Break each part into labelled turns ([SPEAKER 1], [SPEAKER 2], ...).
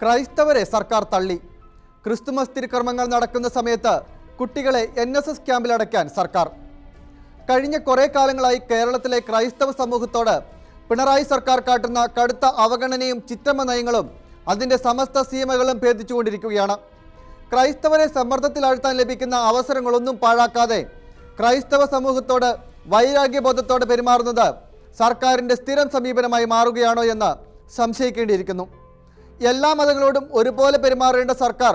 [SPEAKER 1] ക്രൈസ്തവരെ സർക്കാർ തള്ളി. ക്രിസ്തുമസ് തിരുക്കർമ്മങ്ങൾ നടക്കുന്ന സമയത്ത് കുട്ടികളെ എൻ എസ് എസ് ക്യാമ്പിലടയ്ക്കാൻ സർക്കാർ. കഴിഞ്ഞ കുറേ കാലങ്ങളായി കേരളത്തിലെ ക്രൈസ്തവ സമൂഹത്തോട് പിണറായി സർക്കാർ കാട്ടുന്ന കടുത്ത അവഗണനയും ചിത്രമ നയങ്ങളും അതിന്റെ സമസ്ത സീമകളും ഭേദിച്ചുകൊണ്ടിരിക്കുകയാണ്. ക്രൈസ്തവരെ സമ്മർദ്ദത്തിലാഴ്ത്താൻ ലഭിക്കുന്ന അവസരങ്ങളൊന്നും പാഴാക്കാതെ ക്രൈസ്തവ സമൂഹത്തോട് വൈരാഗ്യബോധത്തോടെ പെരുമാറുന്നത് സർക്കാരിന്റെ സ്ഥിരം സമീപനമായി മാറുകയാണോ എന്ന് സംശയിക്കേണ്ടിയിരിക്കുന്നു. എല്ലാ മതങ്ങളോടും ഒരുപോലെ പെരുമാറേണ്ട സർക്കാർ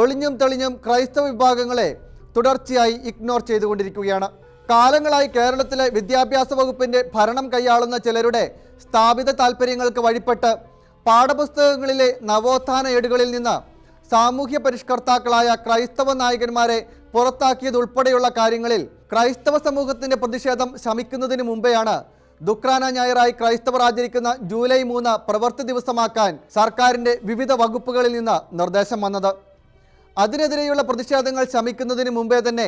[SPEAKER 1] ഒളിഞ്ഞും തെളിഞ്ഞും ക്രൈസ്തവ വിഭാഗങ്ങളെ തുടർച്ചയായി ഇഗ്നോർ ചെയ്തുകൊണ്ടിരിക്കുകയാണ്. കാലങ്ങളായി കേരളത്തിലെ വിദ്യാഭ്യാസ വകുപ്പിന്റെ ഭരണം കൈയാളുന്ന ചിലരുടെ സ്ഥാപിത താൽപ്പര്യങ്ങൾക്ക് വഴിപ്പെട്ട് പാഠപുസ്തകങ്ങളിലെ നവോത്ഥാന ഏടുകളിൽ നിന്ന് സാമൂഹ്യ പരിഷ്കർത്താക്കളായ ക്രൈസ്തവ നായകന്മാരെ പുറത്താക്കിയതുൾപ്പെടെയുള്ള കാര്യങ്ങളിൽ ക്രൈസ്തവ സമൂഹത്തിന്റെ പ്രതിഷേധം ശമിക്കുന്നതിന് മുമ്പെയാണ് ദുക്രാന ഞായറായി ക്രൈസ്തവർ ആചരിക്കുന്ന ജൂലൈ മൂന്ന് പ്രവൃത്തി ദിവസമാക്കാൻ സർക്കാരിന്റെ വിവിധ വകുപ്പുകളിൽ നിന്ന് നിർദ്ദേശം വന്നത്. അതിനെതിരെയുള്ള പ്രതിഷേധങ്ങൾ ശമിക്കുന്നതിന് മുമ്പേ തന്നെ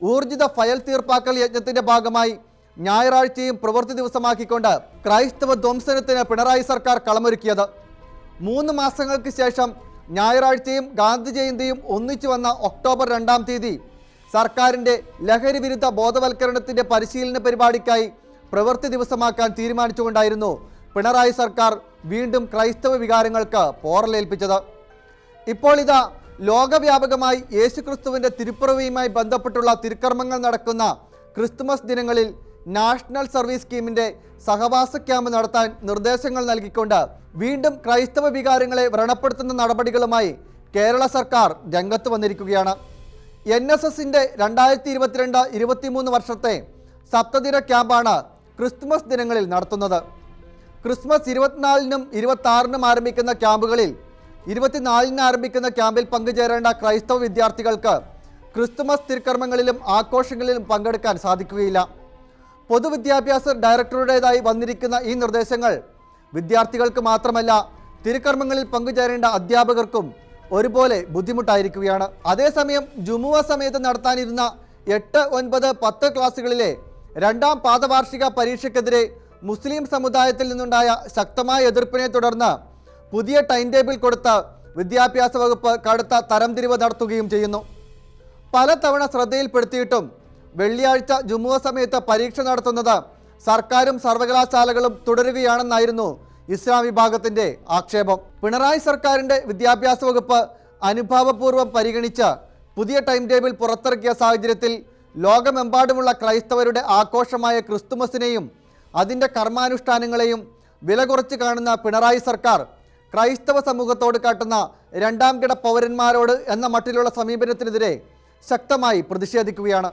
[SPEAKER 1] ഊർജിത ഫയൽ തീർപ്പാക്കൽ യജ്ഞത്തിന്റെ ഭാഗമായി ഞായറാഴ്ചയും പ്രവൃത്തി ദിവസമാക്കിക്കൊണ്ട് ക്രൈസ്തവ ധ്വംസനത്തിന് പിണറായി സർക്കാർ കളമൊരുക്കിയത്. മൂന്ന് മാസങ്ങൾക്ക് ശേഷം ഞായറാഴ്ചയും ഗാന്ധി ജയന്തിയും ഒന്നിച്ചു വന്ന ഒക്ടോബർ രണ്ടാം തീയതി സർക്കാരിന്റെ ലഹരി വിരുദ്ധ ബോധവൽക്കരണത്തിന്റെ പരിശീലന പരിപാടിക്കായി പ്രവൃത്തി ദിവസമാക്കാൻ തീരുമാനിച്ചുകൊണ്ടായിരുന്നു പിണറായി സർക്കാർ വീണ്ടും ക്രൈസ്തവ വികാരങ്ങൾക്ക് പോറലേൽപ്പിച്ചത്. ഇപ്പോൾ ഇതാ ലോകവ്യാപകമായി യേശുക്രിസ്തുവിന്റെ തിരുപ്പിറവിയുമായി ബന്ധപ്പെട്ടുള്ള തിരുക്കർമ്മങ്ങൾ നടക്കുന്ന ക്രിസ്തുമസ് ദിനങ്ങളിൽ നാഷണൽ സർവീസ് സ്കീമിന്റെ സഹവാസ ക്യാമ്പ് നടത്താൻ നിർദ്ദേശങ്ങൾ നൽകിക്കൊണ്ട് വീണ്ടും ക്രൈസ്തവ വികാരങ്ങളെ വ്രണപ്പെടുത്തുന്ന നടപടികളുമായി കേരള സർക്കാർ രംഗത്ത് വന്നിരിക്കുകയാണ്. എൻ എസ് എസിന്റെ രണ്ടായിരത്തി ഇരുപത്തിരണ്ട് ഇരുപത്തിമൂന്ന് വർഷത്തെ സപ്തദിന ക്യാമ്പാണ് ക്രിസ്തുമസ് ദിനങ്ങളിൽ നടത്തുന്നത്. ക്രിസ്മസ് ഇരുപത്തിനാലിനും ഇരുപത്തി ആരംഭിക്കുന്ന ക്യാമ്പുകളിൽ ഇരുപത്തിനാലിന് ആരംഭിക്കുന്ന ക്യാമ്പിൽ പങ്കുചേരേണ്ട ക്രൈസ്തവ വിദ്യാർത്ഥികൾക്ക് ക്രിസ്തുമസ് തിരുക്കർമ്മങ്ങളിലും ആഘോഷങ്ങളിലും പങ്കെടുക്കാൻ സാധിക്കുകയില്ല. പൊതുവിദ്യാഭ്യാസ ഡയറക്ടറുടേതായി വന്നിരിക്കുന്ന ഈ നിർദ്ദേശങ്ങൾ വിദ്യാർത്ഥികൾക്ക് മാത്രമല്ല തിരുക്കർമ്മങ്ങളിൽ പങ്കുചേരേണ്ട അധ്യാപകർക്കും ഒരുപോലെ ബുദ്ധിമുട്ടായിരിക്കുകയാണ്. അതേസമയം ജുമുവ സമയത്ത് നടത്താനിരുന്ന എട്ട് ഒൻപത് പത്ത് ക്ലാസ്സുകളിലെ രണ്ടാം പാദവാർഷിക പരീക്ഷയ്ക്കെതിരെ മുസ്ലിം സമുദായത്തിൽ നിന്നുണ്ടായ ശക്തമായ എതിർപ്പിനെ തുടർന്ന് പുതിയ ടൈം ടേബിൾ കൊടുത്ത് വിദ്യാഭ്യാസ വകുപ്പ് കടുത്ത തരംതിരിവ് നടത്തുകയും ചെയ്യുന്നു. പലതവണ ശ്രദ്ധയിൽപ്പെടുത്തിയിട്ടും വെള്ളിയാഴ്ച ജുമുഅ സമയത്ത് പരീക്ഷ നടത്തുന്നത് സർക്കാരും സർവകലാശാലകളും തുടരുകയാണെന്നായിരുന്നു ഇസ്ലാം വിഭാഗത്തിന്റെ ആക്ഷേപം. പിണറായി സർക്കാരിന്റെ വിദ്യാഭ്യാസ വകുപ്പ് അനുഭാവപൂർവം പരിഗണിച്ച് പുതിയ ടൈം ടേബിൾ പുറത്തിറക്കിയ സാഹചര്യത്തിൽ ലോകമെമ്പാടുമുള്ള ക്രൈസ്തവരുടെ ആഘോഷമായ ക്രിസ്തുമസിനെയും അതിന്റെ കർമാനുഷ്ഠാനങ്ങളെയും വില കുറച്ച് കാണുന്ന പിണറായി സർക്കാർ ക്രൈസ്തവ സമൂഹത്തോട് കാട്ടുന്ന രണ്ടാം കിട പൗരന്മാരോട് എന്ന മട്ടിലുള്ള സമീപനത്തിനെതിരെ ശക്തമായി പ്രതിഷേധിക്കുകയാണ്.